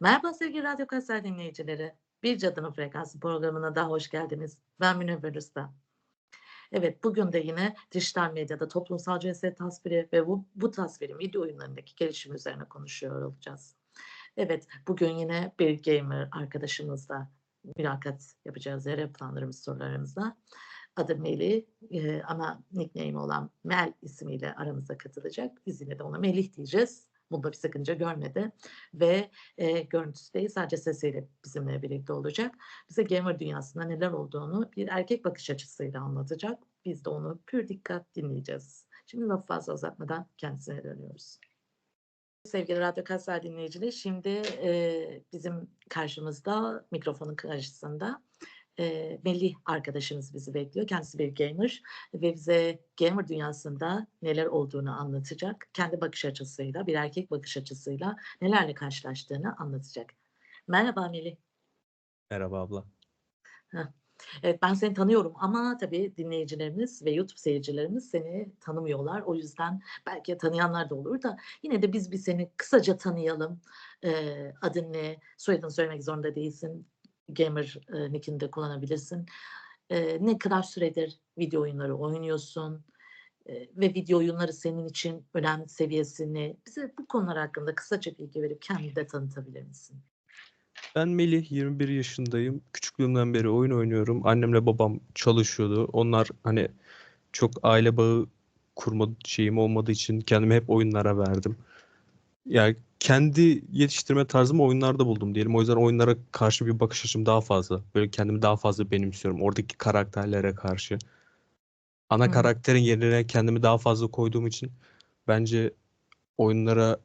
Merhaba sevgili Radyo Kayseri dinleyicileri. Bir Cadının Frekansı programına daha hoş geldiniz. Ben Münevver Usta. Evet, bugün de yine dijital medyada toplumsal cinsiyet tasviri ve bu, bu tasvirin video oyunlarındaki gelişim üzerine konuşuyor olacağız. Evet, bugün yine bir gamer arkadaşımızla mülakat yapacağız. Yer yapılanlarımız sorularımızla. Adı Melih e, ama nickname olan Mel ismiyle aramıza katılacak. Biz yine de ona Melih diyeceğiz. Bunda bir sakınca görmedi. Ve e, görüntüsü değil sadece sesiyle bizimle birlikte olacak. Bize gamer dünyasında neler olduğunu bir erkek bakış açısıyla anlatacak. Biz de onu pür dikkat dinleyeceğiz. Şimdi lafı fazla uzatmadan kendisine dönüyoruz. Sevgili Radyo Kayseri dinleyicileri, şimdi e, bizim karşımızda mikrofonun karşısında e, Melih arkadaşımız bizi bekliyor. Kendisi bir gamer ve bize gamer dünyasında neler olduğunu anlatacak. Kendi bakış açısıyla, bir erkek bakış açısıyla nelerle karşılaştığını anlatacak. Merhaba Melih. Merhaba abla. Evet ben seni tanıyorum ama tabii dinleyicilerimiz ve YouTube seyircilerimiz seni tanımıyorlar. O yüzden belki tanıyanlar da olur da yine de biz bir seni kısaca tanıyalım. Ee, adın ne? Soyadını söylemek zorunda değilsin. Gamer e, nickini kullanabilirsin. Ee, ne kadar süredir video oyunları oynuyorsun? Ee, ve video oyunları senin için önem seviyesini bize bu konular hakkında kısaca bilgi verip kendini de tanıtabilir misin? Ben Melih, 21 yaşındayım. Küçüklüğümden beri oyun oynuyorum. Annemle babam çalışıyordu. Onlar hani çok aile bağı kurma şeyim olmadığı için kendimi hep oyunlara verdim. Yani kendi yetiştirme tarzımı oyunlarda buldum diyelim. O yüzden oyunlara karşı bir bakış açım daha fazla. Böyle kendimi daha fazla benimsiyorum. Oradaki karakterlere karşı. Ana Hı. karakterin yerine kendimi daha fazla koyduğum için bence oyunlara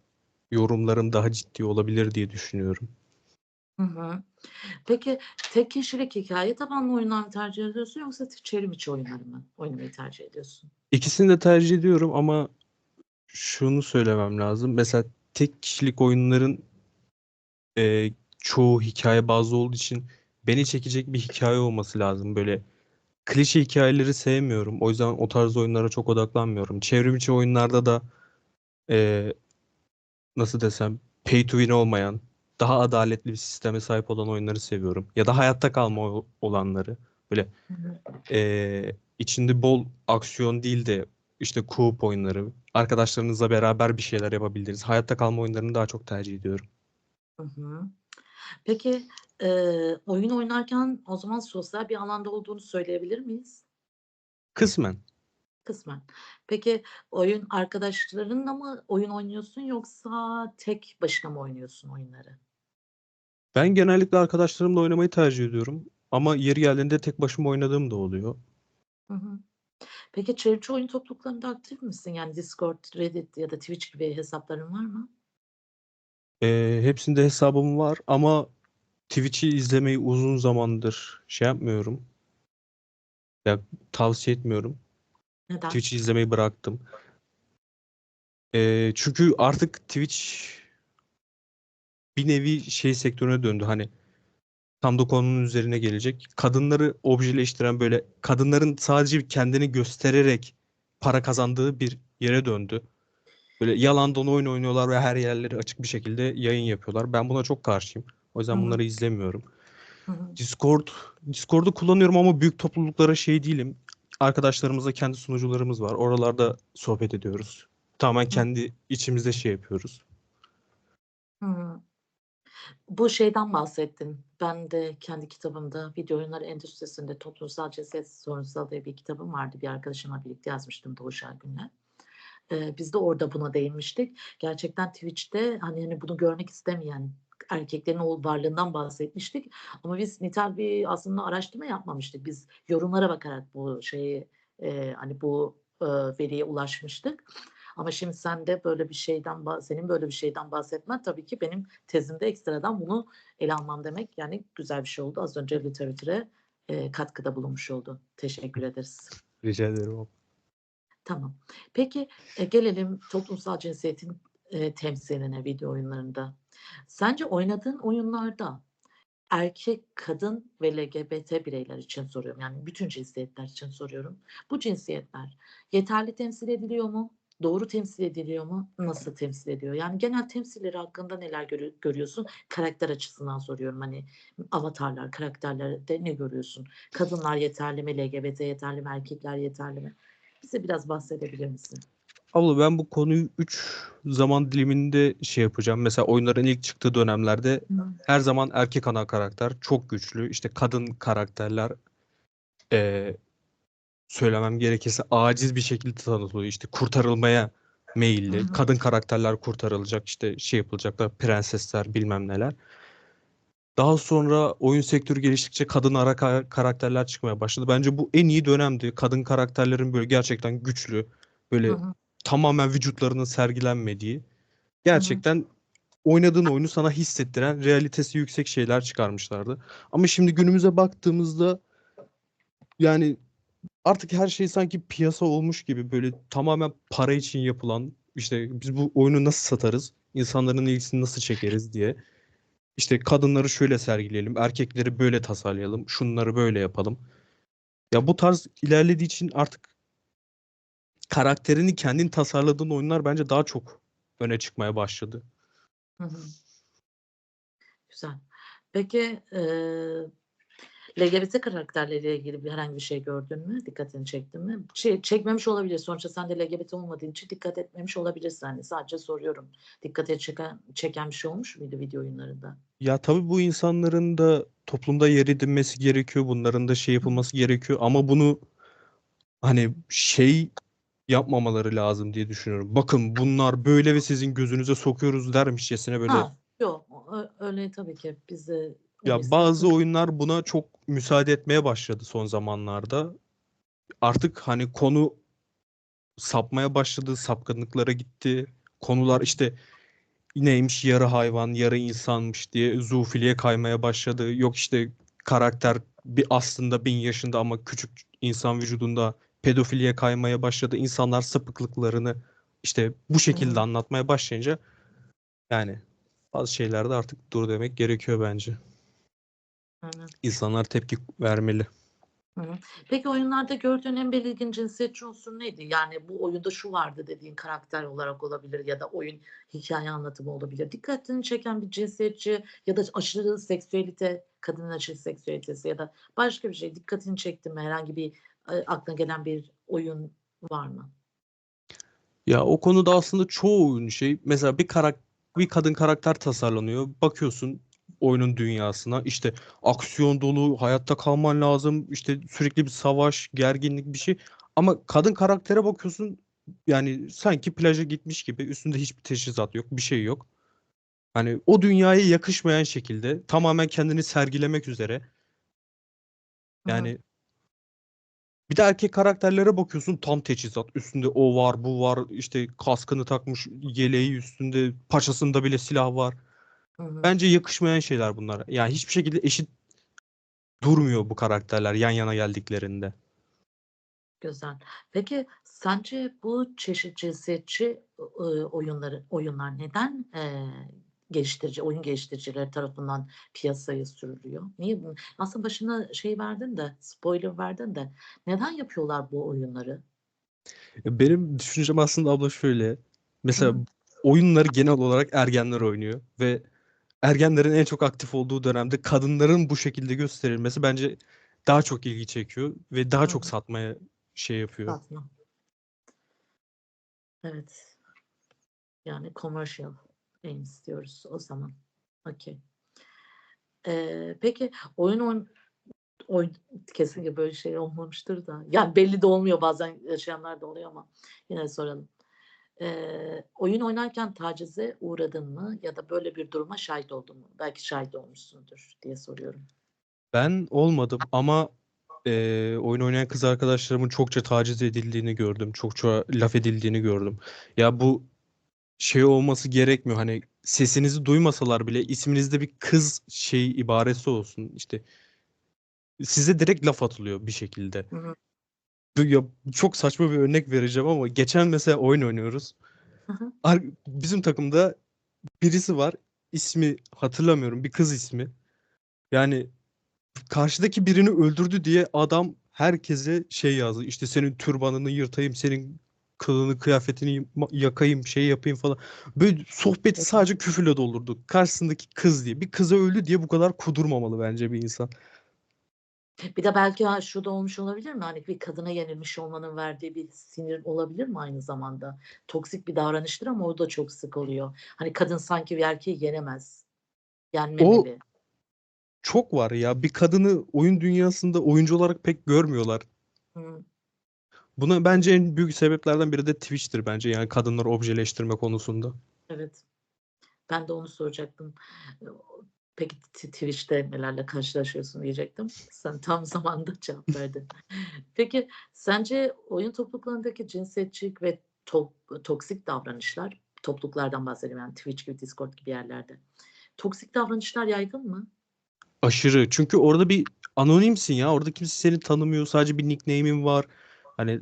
yorumlarım daha ciddi olabilir diye düşünüyorum. Hı hı. Peki tek kişilik hikaye tabanlı oyunlar mı tercih ediyorsun yoksa çevrim içi oyunları mı oynamayı tercih ediyorsun? İkisini de tercih ediyorum ama şunu söylemem lazım. Mesela tek kişilik oyunların e, çoğu hikaye bazlı olduğu için beni çekecek bir hikaye olması lazım. Böyle klişe hikayeleri sevmiyorum. O yüzden o tarz oyunlara çok odaklanmıyorum. Çevrim içi oyunlarda da e, nasıl desem pay to win olmayan, daha adaletli bir sisteme sahip olan oyunları seviyorum. Ya da hayatta kalma olanları. Böyle e, içinde bol aksiyon değil de işte co-op oyunları. Arkadaşlarınızla beraber bir şeyler yapabiliriz. Hayatta kalma oyunlarını daha çok tercih ediyorum. Hı hı. Peki e, oyun oynarken o zaman sosyal bir alanda olduğunu söyleyebilir miyiz? Kısmen. Kısmen. Peki oyun arkadaşlarınla mı oyun oynuyorsun yoksa tek başına mı oynuyorsun oyunları? Ben genellikle arkadaşlarımla oynamayı tercih ediyorum. Ama yeri geldiğinde tek başıma oynadığım da oluyor. Hı hı. Peki çevrimiçi oyun topluluklarında aktif misin? Yani Discord, Reddit ya da Twitch gibi hesapların var mı? E, hepsinde hesabım var ama Twitch'i izlemeyi uzun zamandır şey yapmıyorum. Ya tavsiye etmiyorum. Neden? Twitch'i izlemeyi bıraktım. Ee, çünkü artık Twitch bir nevi şey sektörüne döndü. Hani tam da konunun üzerine gelecek. Kadınları objeleştiren böyle kadınların sadece kendini göstererek para kazandığı bir yere döndü. Böyle yalandan oyun oynuyorlar ve her yerleri açık bir şekilde yayın yapıyorlar. Ben buna çok karşıyım. O yüzden Hı hı. bunları izlemiyorum. Hı hı. Discord, Discord'u kullanıyorum ama büyük topluluklara şey değilim. Arkadaşlarımızla kendi sunucularımız var. Oralarda sohbet ediyoruz. Tamamen kendi içimizde şey yapıyoruz. Hı. Bu şeyden bahsettin. Ben de kendi kitabımda video oyunları endüstrisinde toplumsal cinsiyet sorunsalı diye bir kitabım vardı. Bir arkadaşımla birlikte yazmıştım Doğuş Ergün'le. Ee, biz de orada buna değinmiştik. Gerçekten Twitch'te hani, hani bunu görmek istemeyen erkeklerin o varlığından bahsetmiştik. Ama biz nitel bir aslında araştırma yapmamıştık. Biz yorumlara bakarak bu şeyi e, hani bu e, veriye ulaşmıştık. Ama şimdi sen de böyle bir şeyden senin böyle bir şeyden bahsetmen tabii ki benim tezimde ekstradan bunu ele almam demek yani güzel bir şey oldu. Az önce literatüre e, katkıda bulunmuş oldu. Teşekkür ederiz. Rica ederim. Tamam. Peki e, gelelim toplumsal cinsiyetin e, temsiline video oyunlarında. Sence oynadığın oyunlarda erkek, kadın ve LGBT bireyler için soruyorum. Yani bütün cinsiyetler için soruyorum. Bu cinsiyetler yeterli temsil ediliyor mu? Doğru temsil ediliyor mu? Nasıl temsil ediyor? Yani genel temsilleri hakkında neler görü- görüyorsun? Karakter açısından soruyorum. Hani avatarlar, karakterlerde ne görüyorsun? Kadınlar yeterli mi? LGBT yeterli mi? Erkekler yeterli mi? Bize biraz bahsedebilir misin? Abla ben bu konuyu 3 zaman diliminde şey yapacağım. Mesela oyunların ilk çıktığı dönemlerde her zaman erkek ana karakter çok güçlü. İşte kadın karakterler eee, söylemem gerekirse aciz bir şekilde tanıtılıyor. İşte kurtarılmaya meyilli. Hı hı. Kadın karakterler kurtarılacak. işte şey yapılacaklar. Prensesler bilmem neler. Daha sonra oyun sektörü geliştikçe kadın ara ka- karakterler çıkmaya başladı. Bence bu en iyi dönemdi. Kadın karakterlerin böyle gerçekten güçlü, böyle Hı hı. tamamen vücutlarının sergilenmediği, gerçekten oynadığın oyunu sana hissettiren, realitesi yüksek şeyler çıkarmışlardı. Ama şimdi günümüze baktığımızda yani artık her şey sanki piyasa olmuş gibi böyle tamamen para için yapılan işte biz bu oyunu nasıl satarız, insanların ilgisini nasıl çekeriz diye. İşte kadınları şöyle sergileyelim, erkekleri böyle tasarlayalım, şunları böyle yapalım. Ya bu tarz ilerlediği için artık karakterini kendin tasarladığın oyunlar bence daha çok öne çıkmaya başladı. Hı hı. Güzel. Peki eee LGBT karakterleriyle ilgili bir herhangi bir şey gördün mü? Dikkatini çekti mi? Şey çekmemiş olabilir. Sonuçta sen de LGBT olmadığın için dikkat etmemiş olabilirsin. Hani sadece soruyorum. Dikkate çeken, çeken bir şey olmuş muydu video oyunlarında? Ya tabii bu insanların da toplumda yer edinmesi gerekiyor. Bunların da şey yapılması gerekiyor. Ama bunu hani şey yapmamaları lazım diye düşünüyorum. Bakın bunlar böyle ve sizin gözünüze sokuyoruz dermişçesine böyle. Ha, yok. Öyle tabii ki bize Ya bazı oyunlar buna çok müsaade etmeye başladı son zamanlarda. Artık hani konu sapmaya başladı, sapkınlıklara gitti. Konular işte neymiş yarı hayvan, yarı insanmış diye zoofiliye kaymaya başladı. Yok işte karakter bir aslında bin yaşında ama küçük insan vücudunda pedofiliye kaymaya başladı. İnsanlar sapıklıklarını işte bu şekilde hı. anlatmaya başlayınca yani bazı şeylerde artık dur demek gerekiyor bence. İnsanlar tepki vermeli. Peki oyunlarda gördüğün en belirgin cinsiyetçi unsur neydi? Yani bu oyunda şu vardı dediğin karakter olarak olabilir ya da oyun hikaye anlatımı olabilir. Dikkatini çeken bir cinsiyetçi ya da aşırı seksüelite, kadının aşırı seksüelitesi ya da başka bir şey dikkatini çekti mi? Herhangi bir e, aklına gelen bir oyun var mı? Ya o konuda aslında çoğu oyun şey mesela bir karak bir kadın karakter tasarlanıyor. Bakıyorsun oyunun dünyasına işte aksiyon dolu, hayatta kalman lazım, işte sürekli bir savaş, gerginlik bir şey. Ama kadın karaktere bakıyorsun yani sanki plaja gitmiş gibi üstünde hiçbir teçhizat yok, bir şey yok. Hani o dünyaya yakışmayan şekilde tamamen kendini sergilemek üzere. Hı hı. Yani bir de erkek karakterlere bakıyorsun tam teçhizat. Üstünde o var, bu var. işte kaskını takmış, yeleği üstünde, paçasında bile silah var. Bence yakışmayan şeyler bunlar. Yani hiçbir şekilde eşit durmuyor bu karakterler yan yana geldiklerinde. Güzel. Peki sence bu çeşit cinsiyetçi e, oyunları oyunlar neden e, geliştirici oyun geliştiricileri tarafından piyasaya sürülüyor? Niye bu? Aslında başına şey verdin de spoiler verdin de neden yapıyorlar bu oyunları? Benim düşüncem aslında abla şöyle. Mesela Hı. oyunları genel olarak ergenler oynuyor ve ergenlerin en çok aktif olduğu dönemde kadınların bu şekilde gösterilmesi bence daha çok ilgi çekiyor ve daha çok satmaya şey yapıyor. Satma. Evet. Yani commercial aim istiyoruz o zaman. Okey. Ee, peki oyun oyun oyun kesinlikle böyle şey olmamıştır da. Yani belli de olmuyor bazen yaşayanlar da oluyor ama yine soralım. Ee, oyun oynarken tacize uğradın mı ya da böyle bir duruma şahit oldun mu? Belki şahit olmuşsundur diye soruyorum. Ben olmadım ama eee, oyun oynayan kız arkadaşlarımın çokça taciz edildiğini gördüm. Çokça laf edildiğini gördüm. Ya bu şey olması gerekmiyor. Hani sesinizi duymasalar bile isminizde bir kız şey ibaresi olsun. İşte size direkt laf atılıyor bir şekilde. Hı hı. Ya, çok saçma bir örnek vereceğim ama geçen mesela oyun oynuyoruz. Ar- Bizim takımda birisi var. İsmi hatırlamıyorum. Bir kız ismi. Yani karşıdaki birini öldürdü diye adam herkese şey yazdı. İşte senin türbanını yırtayım, senin kılını kıyafetini yakayım şey yapayım falan. Böyle sohbeti sadece küfürle doldurdu. Karşısındaki kız diye. Bir kıza öldü diye bu kadar kudurmamalı bence bir insan. Bir de belki ha, şu da olmuş olabilir mi? Hani bir kadına yenilmiş olmanın verdiği bir sinir olabilir mi aynı zamanda? Toksik bir davranıştır ama o da çok sık oluyor. Hani kadın sanki bir erkeği yenemez. Yenmemeli. Çok var ya. Bir kadını oyun dünyasında oyuncu olarak pek görmüyorlar. Hı. Buna bence en büyük sebeplerden biri de Twitch'tir bence. Yani kadınları objeleştirme konusunda. Evet. Ben de onu soracaktım. Peki Twitch'te nelerle karşılaşıyorsun diyecektim. Sen tam zamanda cevap verdin. Peki sence oyun topluluklarındaki cinsiyetçilik ve to- toksik davranışlar, topluluklardan bahsediyorum yani Twitch gibi, Discord gibi yerlerde. Toksik davranışlar yaygın mı? Aşırı. Çünkü orada bir anonimsin ya. Orada kimse seni tanımıyor. Sadece bir nickname'in var. Hani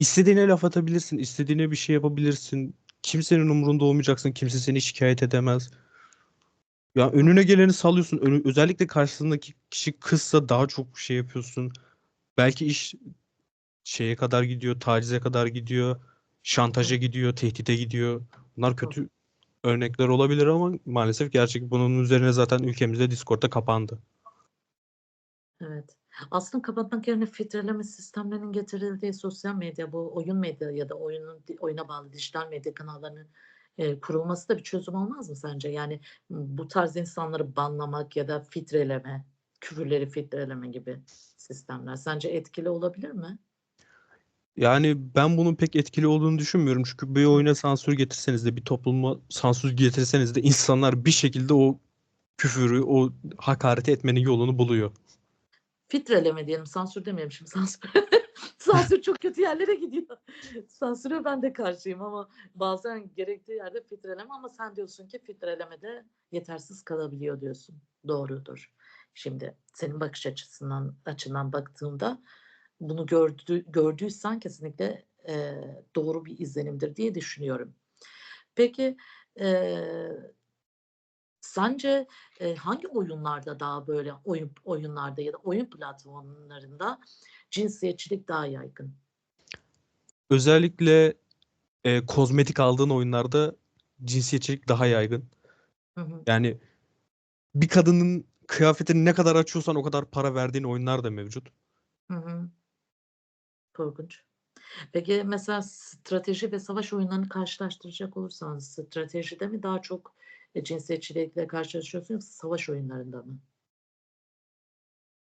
istediğine laf atabilirsin. istediğine bir şey yapabilirsin. Kimsenin umurunda olmayacaksın. Kimse seni şikayet edemez. Ya önüne geleni salıyorsun. Önü, özellikle karşısındaki kişi kızsa daha çok şey yapıyorsun. Belki iş şeye kadar gidiyor, tacize kadar gidiyor, şantaja gidiyor, tehdide gidiyor. Bunlar kötü örnekler olabilir ama maalesef gerçek. Bunun üzerine zaten ülkemizde Discord'da kapandı. Evet. Aslında kapatmak yerine filtreleme sistemlerinin getirildiği sosyal medya, bu oyun medya ya da oyunun oyuna bağlı dijital medya kanallarının e, kurulması da bir çözüm olmaz mı sence? Yani bu tarz insanları banlamak ya da filtreleme, küfürleri filtreleme gibi sistemler sence etkili olabilir mi? Yani ben bunun pek etkili olduğunu düşünmüyorum. Çünkü bir oyuna sansür getirseniz de bir topluma sansür getirseniz de insanlar bir şekilde o küfürü, o hakareti etmenin yolunu buluyor. Filtreleme diyelim, sansür demeyelim şimdi sansür. sansür çok kötü yerlere gidiyor. Sansüre ben de karşıyım ama bazen gerektiği yerde filtreleme ama sen diyorsun ki filtreleme de yetersiz kalabiliyor diyorsun. Doğrudur. Şimdi senin bakış açısından açından baktığımda bunu gördü, gördüysen kesinlikle e, doğru bir izlenimdir diye düşünüyorum. Peki e, sence e, hangi oyunlarda daha böyle oyun oyunlarda ya da oyun platformlarında cinsiyetçilik daha yaygın? Özellikle e, kozmetik aldığın oyunlarda cinsiyetçilik daha yaygın. Hı hı. Yani bir kadının kıyafetini ne kadar açıyorsan o kadar para verdiğin oyunlar da mevcut. Hı hı. Korkunç. Peki mesela strateji ve savaş oyunlarını karşılaştıracak olursan stratejide mi daha çok cinsiyetçilikle karşılaşıyorsun yoksa savaş oyunlarında mı?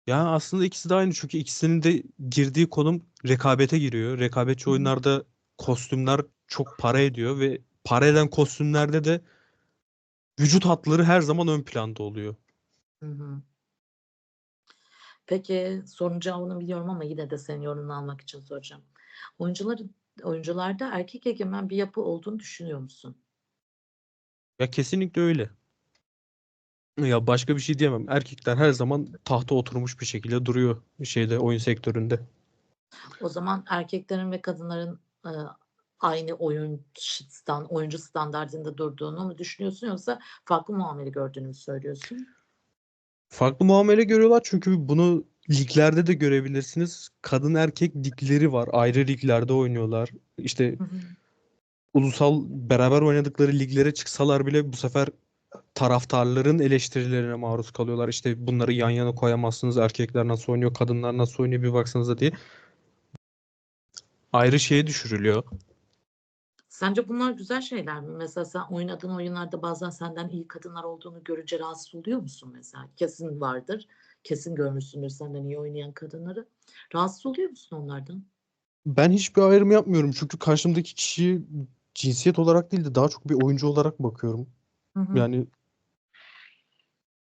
Yani aslında ikisi de aynı çünkü ikisinin de girdiği konum rekabete giriyor. Rekabetçi Hı oyunlarda kostümler çok para ediyor ve para eden kostümlerde de vücut hatları her zaman ön planda oluyor. Hı hı. Peki sorunun cevabını biliyorum ama yine de senin yorumunu almak için soracağım. Oyuncuların oyuncularda erkek egemen bir yapı olduğunu düşünüyor musun? Ya kesinlikle öyle. Ya başka bir şey diyemem. Erkekler her zaman tahta oturmuş bir şekilde duruyor şeyde oyun sektöründe. O zaman erkeklerin ve kadınların e, aynı oyun stand, oyuncu standartında durduğunu mu düşünüyorsun yoksa farklı muamele gördüğünü mü söylüyorsun? Farklı muamele görüyorlar çünkü bunu liglerde de görebilirsiniz. Kadın erkek ligleri var. Ayrı liglerde oynuyorlar. İşte Hı hı. Ulusal beraber oynadıkları liglere çıksalar bile bu sefer taraftarların eleştirilerine maruz kalıyorlar. İşte bunları yan yana koyamazsınız. Erkekler nasıl oynuyor, kadınlar nasıl oynuyor bir baksanıza diye. Ayrı şeye düşürülüyor. Sence bunlar güzel şeyler mi? Mesela sen oynadığın oyunlarda bazen senden iyi kadınlar olduğunu görünce rahatsız oluyor musun mesela? Kesin vardır. Kesin görmüşsündür senden iyi oynayan kadınları. Rahatsız oluyor musun onlardan? Ben hiçbir ayrım yapmıyorum çünkü karşımdaki kişiyi cinsiyet olarak değil de daha çok bir oyuncu olarak bakıyorum. Hı hı. Yani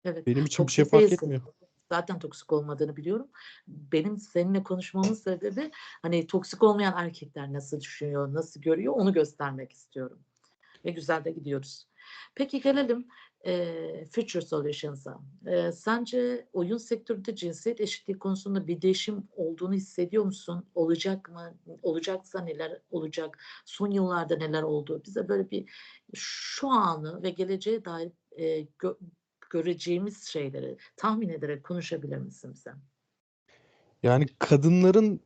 Evet. benim için bir şey fark değilsin. etmiyor. Zaten toksik olmadığını biliyorum. Benim seninle konuşmamın sebebi hani toksik olmayan erkekler nasıl düşünüyor, nasıl görüyor onu göstermek istiyorum. Ve güzel de gidiyoruz. Peki gelelim eee Future Solutions'a. Eee, sence oyun sektöründe cinsiyet eşitliği konusunda bir değişim olduğunu hissediyor musun? Olacak mı? Olacaksa neler olacak? Son yıllarda neler oldu? Bize böyle bir şu anı ve geleceğe dair eee, gö- göreceğimiz şeyleri tahmin ederek konuşabilir misin sen? Yani kadınların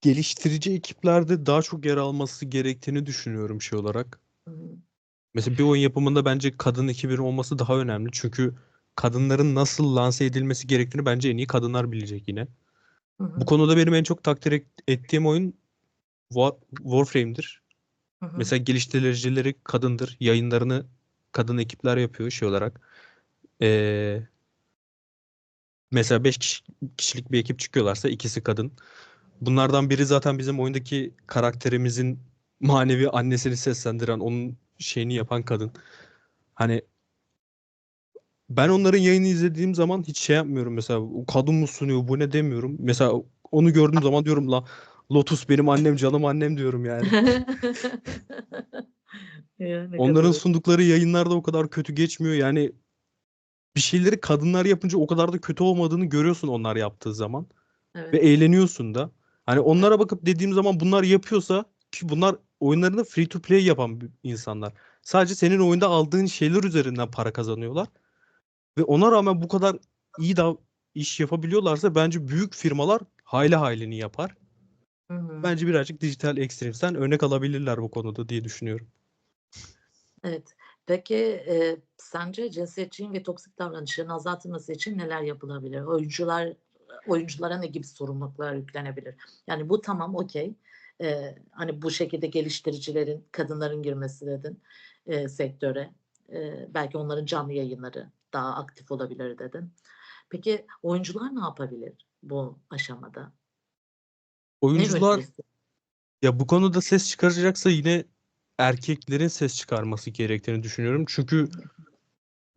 geliştirici ekiplerde daha çok yer alması gerektiğini düşünüyorum şey olarak. Hı hı. Mesela bir oyun yapımında bence kadın ekibinin olması daha önemli. Çünkü kadınların nasıl lanse edilmesi gerektiğini bence en iyi kadınlar bilecek yine. Hı hı. Bu konuda benim en çok takdir et- ettiğim oyun War- Warframe'dir. Hı hı. Mesela geliştiricileri kadındır. Yayınlarını kadın ekipler yapıyor şey olarak. Ee, mesela 5 kişilik bir ekip çıkıyorlarsa ikisi kadın. Bunlardan biri zaten bizim oyundaki karakterimizin manevi annesini seslendiren, onun şeyini yapan kadın. Hani ben onların yayını izlediğim zaman hiç şey yapmıyorum mesela o kadın mı sunuyor bu ne demiyorum. Mesela onu gördüğüm zaman diyorum la Lotus benim annem canım annem diyorum yani. Ya, Onların kadar sundukları yayınlarda o kadar kötü geçmiyor. Yani bir şeyleri kadınlar yapınca o kadar da kötü olmadığını görüyorsun onlar yaptığı zaman. Ve Evet. eğleniyorsun da. Hani onlara bakıp dediğim zaman bunlar yapıyorsa ki bunlar oyunlarını free to play yapan insanlar. Sadece senin oyunda aldığın şeyler üzerinden para kazanıyorlar. Ve ona rağmen bu kadar iyi da iş yapabiliyorlarsa bence büyük firmalar hayli haylini yapar. Hı hı. Bence birazcık Digital Extreme'den örnek alabilirler bu konuda diye düşünüyorum. Evet. Peki, eee, sence cinsiyetçiliğin ve toksik davranışların azaltılması için neler yapılabilir? Oyuncular oyunculara ne gibi sorumluluklar yüklenebilir? Yani bu tamam, okay. Eee, hani bu şekilde geliştiricilerin, kadınların girmesi dedin, eee, sektöre. Eee, belki onların canlı yayınları daha aktif olabilir dedin. Peki oyuncular ne yapabilir bu aşamada? Oyuncular ya bu konuda ses çıkaracaksa yine erkeklerin ses çıkarması gerektiğini düşünüyorum. Çünkü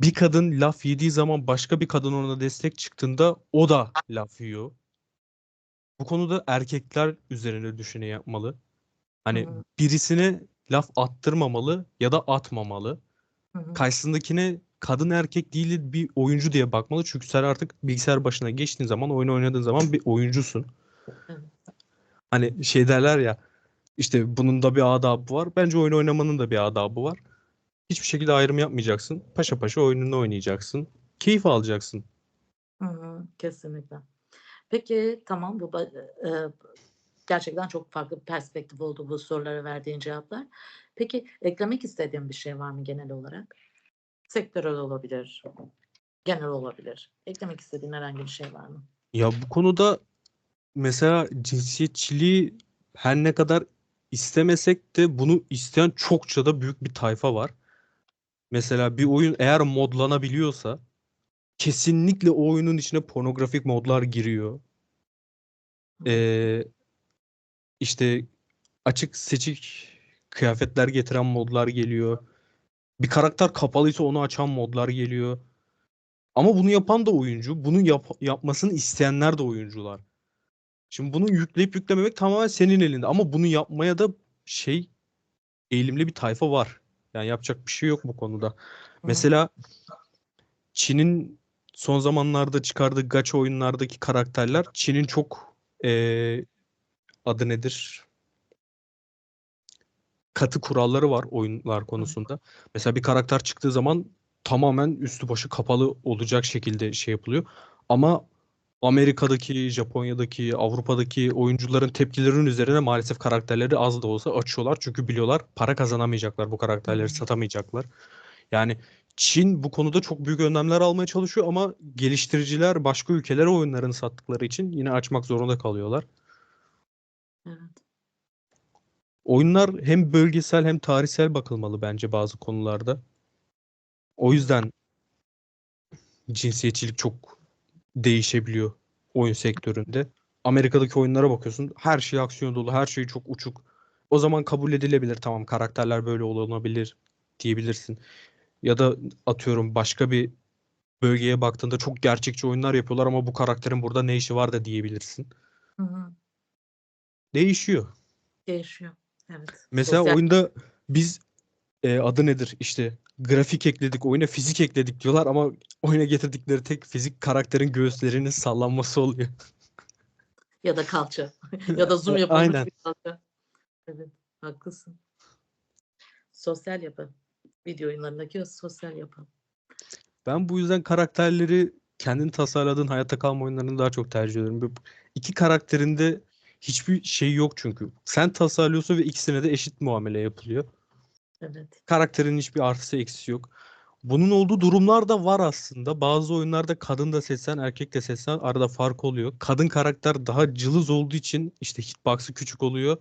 bir kadın laf yediği zaman başka bir kadın ona destek çıktığında o da laf yiyor. Bu konuda erkekler üzerine düşüne yapmalı. Hani hı. birisine laf attırmamalı ya da atmamalı. Hı hı. Karşısındakine kadın erkek değil bir oyuncu diye bakmalı. Çünkü sen artık bilgisayar başına geçtiğin zaman, oyun oynadığın zaman bir oyuncusun. Evet. Hani şey derler ya işte bunun da bir adabı var. Bence oyun oynamanın da bir adabı var. Hiçbir şekilde ayrım yapmayacaksın. Paşa paşa oyununu oynayacaksın. Keyif alacaksın. Hı hı. Kesinlikle. Peki, tamam bu ba eee, gerçekten çok farklı bir perspektif oldu bu sorulara verdiğin cevaplar. Peki, eklemek istediğin bir şey var mı genel olarak? Sektörel olabilir, genel olabilir. Eklemek istediğin herhangi bir şey var mı? Ya bu konuda mesela cinsiyetçiliği her ne kadar istemesek de bunu isteyen çokça da büyük bir tayfa var. Mesela bir oyun eğer modlanabiliyorsa kesinlikle o oyunun içine pornografik modlar giriyor. Ee, işte açık seçik kıyafetler getiren modlar geliyor. Bir karakter kapalıysa onu açan modlar geliyor. Ama bunu yapan da oyuncu. Bunu yap- yapmasını isteyenler de oyuncular. Şimdi bunu yükleyip yüklememek tamamen senin elinde. Ama bunu yapmaya da şey eğilimli bir tayfa var. Yani yapacak bir şey yok bu konuda. Hı. Mesela Çin'in son zamanlarda çıkardığı gacha oyunlardaki karakterler Çin'in çok eee, adı nedir? Katı kuralları var oyunlar konusunda. Mesela bir karakter çıktığı zaman tamamen üstü başı kapalı olacak şekilde şey yapılıyor. Ama Amerika'daki, Japonya'daki, Avrupa'daki oyuncuların tepkilerinin üzerine maalesef karakterleri az da olsa açıyorlar. Çünkü biliyorlar para kazanamayacaklar bu karakterleri satamayacaklar. Yani Çin bu konuda çok büyük önlemler almaya çalışıyor ama geliştiriciler başka ülkelere oyunlarını sattıkları için yine açmak zorunda kalıyorlar. Evet. Oyunlar hem bölgesel hem tarihsel bakılmalı bence bazı konularda. O yüzden cinsiyetçilik çok değişebiliyor oyun sektöründe. Amerika'daki oyunlara bakıyorsun. Her şey aksiyon dolu, her şey çok uçuk. O zaman kabul edilebilir. Tamam karakterler böyle olabilir diyebilirsin. Ya da atıyorum başka bir bölgeye baktığında çok gerçekçi oyunlar yapıyorlar ama bu karakterin burada ne işi var da diyebilirsin. Hı hı. Değişiyor. Değişiyor. Evet. Mesela Sosyal oyunda biz e, adı nedir? İşte grafik ekledik, oyuna fizik ekledik diyorlar ama oyuna getirdikleri tek fizik karakterin göğüslerinin sallanması oluyor. ya da kalça ya da zoom yapılmış Aynen. bir kalça. Evet, haklısın. Sosyal yapı. Video oyunlarındaki o sosyal yapı. Ben bu yüzden karakterleri kendin tasarladığın hayatta kalma oyunlarını daha çok tercih ediyorum. Böyle iki karakterin de Hiçbir şey yok çünkü. Sen tasarlıyorsun ve ikisine de eşit muamele yapılıyor. Evet. Karakterin hiçbir artısı eksisi yok. Bunun olduğu durumlar da var aslında. Bazı oyunlarda kadın da seçsen erkek de seçsen arada fark oluyor. Kadın karakter daha cılız olduğu için işte hitbox'ı küçük oluyor.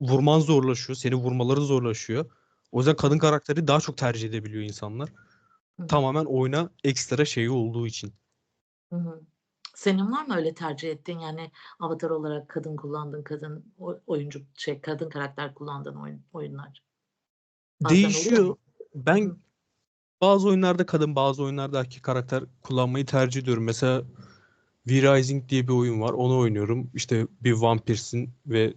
Vurman zorlaşıyor. Seni vurmaları zorlaşıyor. O yüzden kadın karakteri daha çok tercih edebiliyor insanlar. Hı. Tamamen oyuna ekstra şeyi olduğu için. Hı hı. Senin var mı öyle tercih ettiğin yani avatar olarak kadın kullandığın kadın oyuncu şey kadın karakter kullandığın oyun, oyunlar? Bazen Değişiyor. Ben hı. bazı oyunlarda kadın, bazı oyunlarda erkek karakter kullanmayı tercih ediyorum. Mesela V-Rising diye bir oyun var. Onu oynuyorum. İşte bir vampirsin ve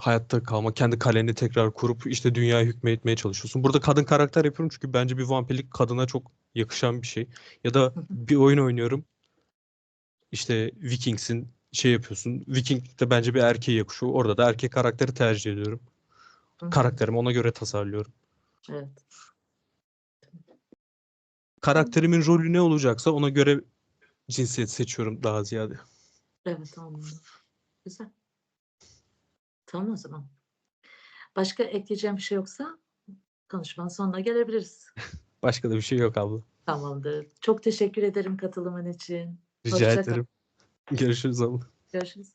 hayatta kalma, kendi kaleni tekrar kurup işte dünyaya hükmetmeye çalışıyorsun. Burada kadın karakter yapıyorum çünkü bence bir vampirlik kadına çok yakışan bir şey. Ya da bir oyun oynuyorum. İşte Vikings'in şey yapıyorsun. Viking'de bence bir erkeğe yakışıyor. Orada da erkek karakteri tercih ediyorum. Karakterimi ona göre tasarlıyorum. Evet. Karakterimin rolü ne olacaksa ona göre cinsiyet seçiyorum daha ziyade. Evet anladım. Güzel. Tamam o zaman. Başka ekleyeceğim bir şey yoksa konuşmanın sonuna gelebiliriz. Başka da bir şey yok abla. Tamamdır. Çok teşekkür ederim katılımın için. Rica Hoşça kal. ederim. Görüşürüz abla. Görüşürüz.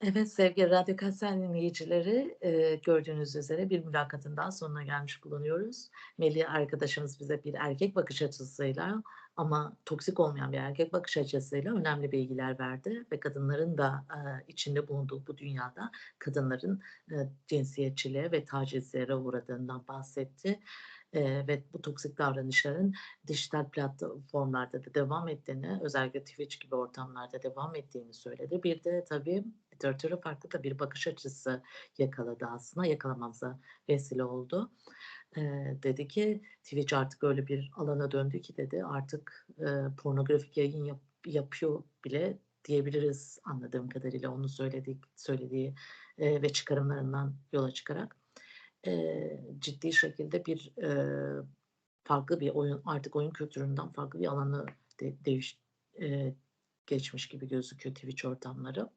Evet sevgili Radyo Kansel dinleyicileri e, gördüğünüz üzere bir mülakatın daha sonuna gelmiş bulunuyoruz. Melih arkadaşımız bize bir erkek bakış açısıyla ama toksik olmayan bir erkek bakış açısıyla önemli bilgiler verdi ve kadınların da e, içinde bulunduğu bu dünyada kadınların e, cinsiyetçiliğe ve tacizlere uğradığından bahsetti. E, ve bu toksik davranışların dijital platformlarda da devam ettiğini, özellikle Twitch gibi ortamlarda devam ettiğini söyledi. Bir de tabii literatüre farklı da bir bakış açısı yakaladı aslında, yakalamamıza vesile oldu. Eee, dedi ki Twitch artık öyle bir alana döndü ki dedi artık eee, pornografik yayın yap- yapıyor bile diyebiliriz anladığım kadarıyla onu söylediği, söylediği eee, ve çıkarımlarından yola çıkarak eee, ciddi şekilde bir eee, farklı bir oyun artık oyun kültüründen farklı bir alanı de, değiş, eee, geçmiş gibi gözüküyor Twitch ortamları.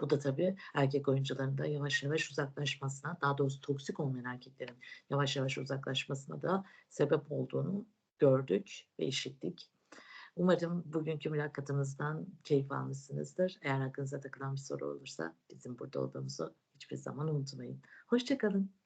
Bu da tabii erkek oyuncuların da yavaş yavaş uzaklaşmasına, daha doğrusu toksik olmayan erkeklerin yavaş yavaş uzaklaşmasına da sebep olduğunu gördük ve işittik. Umarım bugünkü mülakatımızdan keyif almışsınızdır. Eğer aklınıza takılan bir soru olursa bizim burada olduğumuzu hiçbir zaman unutmayın. Hoşçakalın.